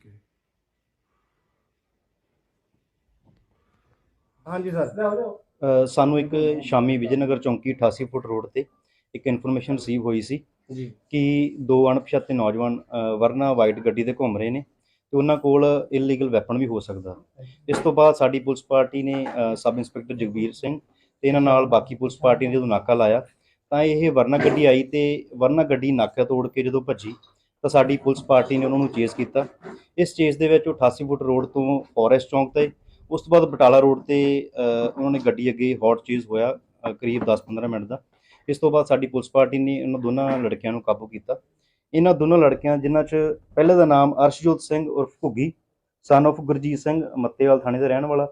ਕੇ ਹਾਂਜੀ ਸਰ। ਸਾਨੂੰ ਇੱਕ ਸ਼ਾਮੀ ਵਿਜੇਨਗਰ ਚੌਂਕੀ 88 ਫੁੱਟ ਰੋਡ ਤੇ ਇੱਕ ਇਨਫੋਰਮੇਸ਼ਨ ਰਿਸੀਵ ਹੋਈ ਸੀ ਜੀ। ਕਿ ਦੋ ਅਣਪਛਾਤੇ ਨੌਜਵਾਨ ਵਰਨਾ ਵਾਈਟ ਗੱਡੀ ਤੇ ਘੁੰਮ ਰਹੇ ਨੇ ਤੇ ਉਹਨਾਂ ਕੋਲ ਇਲੀਗਲ ਵੈਪਨ ਵੀ ਹੋ ਸਕਦਾ। ਇਸ ਤੋਂ ਬਾਅਦ ਸਾਡੀ ਪੁਲਿਸ ਪਾਰਟੀ ਨੇ ਸਬ ਇੰਸਪੈਕਟਰ ਜਗਵੀਰ ਸਿੰਘ ਤੇ ਇਹਨਾਂ ਨਾਲ ਬਾਕੀ ਪੁਲਿਸ ਪਾਰਟੀ ਨੇ ਜਦੋਂ ਨਾਕਾ ਲਾਇਆ ਤਾਂ ਇਹ ਵਰਨਾ ਗੱਡੀ ਆਈ ਤੇ ਵਰਨਾ ਗੱਡੀ ਨਾਕਾ ਤੋੜ ਕੇ ਜਦੋਂ ਭੱਜੀ ਤਾਂ ਸਾਡੀ ਪੁਲਿਸ ਪਾਰਟੀ ਨੇ ਉਹਨਾਂ ਨੂੰ ਚੇਸ ਕੀਤਾ। ਇਸ ਚੇਸ ਦੇ ਵਿੱਚ ਉਹ 88 ਫੁੱਟ ਰੋਡ ਤੋਂ ਫੋਰੈਸਟ ਚੌਂਕ ਤੇ ਉਸ ਤੋਂ ਬਾਅਦ ਬਟਾਲਾ ਰੋਡ ਤੇ ਉਹਨਾਂ ਨੇ ਗੱਡੀ ਅੱਗੇ ਹੌਟ ਚੇਸ ਹੋਇਆ ਕਰੀਬ 10-15 ਮਿੰਟ ਦਾ। ਇਸ ਤੋਂ ਬਾਅਦ ਸਾਡੀ ਪੁਲਿਸ ਪਾਰਟੀ ਨੇ ਇਹਨਾਂ ਦੋਨਾਂ ਲੜਕਿਆਂ ਨੂੰ ਕਾਬੂ ਕੀਤਾ। ਇਹਨਾਂ ਦੋਨੋਂ ਲੜਕਿਆਂ ਜਿਨ੍ਹਾਂ 'ਚ ਪਹਿਲੇ ਦਾ ਨਾਮ ਅਰਸ਼ਜੋਤ ਸਿੰਘ ਉਰਫ ਘੁੱਗੀ ਸਨ of ਗੁਰਜੀਤ ਸਿੰਘ ਮੱਤੇਵਾਲ ਥਾਣੇ ਦਾ ਰਹਿਣ ਵਾਲਾ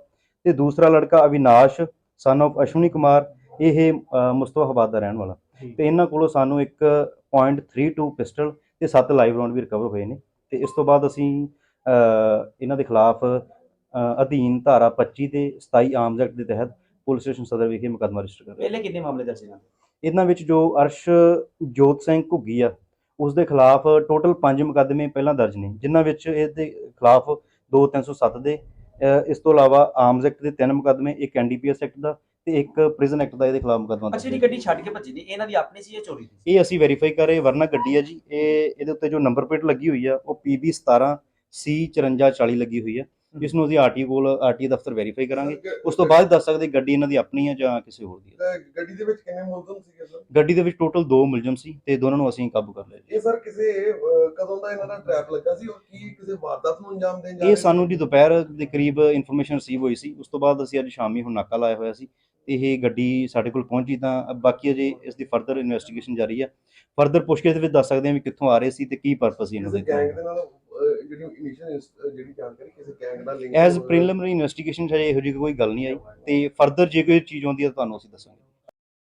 ਤੇ ਦੂਸਰਾ ਲੜਕਾ ਅਵਿਨਾਸ਼ ਸਨ of ਅਸ਼ਵਨੀ ਕੁਮਾਰ ਇਹ ਮੁਸਤਫਾਬਾਦ ਦਾ ਰਹਿਣ ਵਾਲਾ। ਤੇ ਇਹਨਾਂ ਕੋਲੋਂ ਸਾਨੂੰ ਇੱਕ .32 ਪਿਸਟਲ ਤੇ 7 ਲਾਈਵ ਰਾਉਂਡ ਵੀ ਰਿਕਵਰ ਹੋਏ ਨੇ। ਤੇ ਇਸ ਤੋਂ ਬਾਅਦ ਅਸੀਂ ਇਹਨਾਂ ਦੇ ਖਿਲਾਫ ਅਧੀਨ ਧਾਰਾ 25 ਤੇ 27 ਆਰਮਸ ਐਕਟ ਦੇ ਤਹਿਤ ਪੁਲਿਸ ਸਟੇਸ਼ਨ ਸਦਰ ਵਿਖੇ ਮੁਕੱਦਮਾ ਰਜਿਸਟਰ ਕਰ। ਪਹਿਲੇ ਕਿੰਨੇ ਮਾਮਲੇ ਦਰਜ ਨੇ ਇਹਨਾਂ ਵਿੱਚ ਜੋ ਅਰਸ਼ ਜੋਤ ਸਿੰਘ ਘੁੱਗੀ ਆ ਉਸ ਦੇ ਖਿਲਾਫ ਟੋਟਲ 5 ਮੁਕੱਦਮੇ ਪਹਿਲਾਂ ਦਰਜ ਨੇ ਜਿਨ੍ਹਾਂ ਵਿੱਚ ਇਹਦੇ ਖਿਲਾਫ 2307 ਦੇ ਇਸ ਤੋਂ ਇਲਾਵਾ ਆਰਮਸ ਐਕਟ ਦੇ 3 ਮੁਕੱਦਮੇ ਇੱਕ ਐਨਡੀਪੀਐਸ ਐਕਟ ਦਾ ਤੇ ਇੱਕ ਪ੍ਰਿਜ਼ਨ ਐਕਟ ਦਾ ਇਹਦੇ ਖਿਲਾਫ ਮੁਕੱਦਮਾ ਅੱਛਾ ਜਿਹੜੀ। ਗੱਡੀ ਛੱਡ ਕੇ ਭੱਜੀ ਨੇ ਇਹਨਾਂ ਦੀ ਆਪਣੀ ਸੀ ਜਾਂ ਚੋਰੀ ਦੀ ਸੀ? ਇਹ ਅਸੀਂ ਵੈਰੀਫਾਈ ਕਰ ਰਹੇ ਵਰਨਾ ਗੱਡੀ ਆ ਜੀ। ਇਹ ਇਹਦੇ ਉੱਤੇ ਜੋ ਨੰਬਰ ਪਲੇਟ ਲੱਗੀ ਹੋਈ ਆ ਉਹ PB 17 C 5440 ਲੱਗੀ ਹੋਈ ਆ। ਜਿਸ ਨੂੰ ਅਸੀਂ ਆਰਟੀ ਕੋਲ ਆਰਟੀ ਦਫ਼ਤਰ ਵੈਰੀਫਾਈ ਕਰਾਂਗੇ। ਉਸ ਤੋਂ ਬਾਅਦ ਦੱਸ ਸਕਦੇ ਗੱਡੀ ਇਹਨਾਂ ਦੀ ਆਪਣੀ ਆ ਜਾਂ ਕਿਸੇ ਹੋਰ ਦੀ ਅਹ ਗੱਡੀ ਦੇ ਵਿੱਚ ਕਿੰਨੇ ਮੁਲਜ਼ਮ ਸੀਗੇ ਸਰ? ਗੱਡੀ ਦੇ ਵਿੱਚ ਟੋਟਲ 2 ਮੁਲਜ਼ਮ ਸੀ ਤੇ ਦੋਨਾਂ ਨੂੰ ਅਸੀਂ ਕਾਬੂ ਕਰ ਲਿਆ ਜੀ। ਇਹ ਸਰ ਕਿਸੇ ਅਹ, ਕਦੋਂ ਦਾ ਇਹਨਾਂ ਦਾ ਟ੍ਰੈਪ ਲੱਗਾ ਸੀ ਔਰ ਕੀ ਕਿਸੇ ਵਾਰਦਾਤ ਨੂੰ ਅੰਜਾਮ ਦੇਣ ਜਾ ਰਹੇ ਇਹ? ਸਾਨੂੰ ਜੀ ਦੁਪਹਿਰ ਦੇ ਕਰੀਬ ਇਨਫੋਰਮੇਸ਼ਨ ਰਿਸੀਵ ਹੋਈ ਸੀ। ਉਸ ਤੋਂ ਬਾਅਦ ਅਸੀਂ ਅੱਜ ਸ਼ਾਮੀ ਹੁਣ ਨਾਕਾ ਲਾਇਆ ਹੋਇਆ ਸੀ ਤੇ ਇਹ ਗੱਡੀ ਸਾਡੇ ਕੋਲ ਪਹੁੰਚੀ ਤਾਂ ਬਾਕੀ ਅਜੇ ਇਸ ਦੀ ਫਰਦਰ ਇਨਵੈਸਟੀਗੇਸ਼ਨ ਜਾਰੀ ਹੈ। ਫਰਦਰ ਪੁੱਛਗਿੱਛ ਦੇ ਵਿੱਚ ਦੱਸ ਸਕਦੇ ਹਾਂ ਵੀ ਕਿੱਥੋਂ ਆ ਰਹੇ ਸੀ ਤੇ ਕੀ ਪਰਪਸ ਸੀ ਇਹਨਾਂ ਕਿਸੇ ਦੇ ਗੈਂਗ ਦੇ ਨਾਲ ਜਿਹੜੀ ਇਨੀਸ਼ੀਅਲ ਜਿਹੜੀ ਜਾਣਕਾਰੀ ਕਿਸੇ ਗੈਂਗ ਨਾਲ ਲਿੰਕ ਐਜ਼ ਪ੍ਰੀਲਿਮਿਨਰੀ ਇਨਵੈਸਟੀਗੇਸ਼ਨ 'ਚ ਇਹੋ ਜਿਹੀ ਕੋਈ ਗੱਲ ਨਹੀਂ ਆਈ। ਤੇ ਫਰਦਰ ਜੇ ਕੋਈ ਚੀਜ਼ ਆਉਂਦੀ ਹੈ ਤੁਹਾਨੂੰ ਅਸੀਂ ਦੱਸਾਂਗੇ।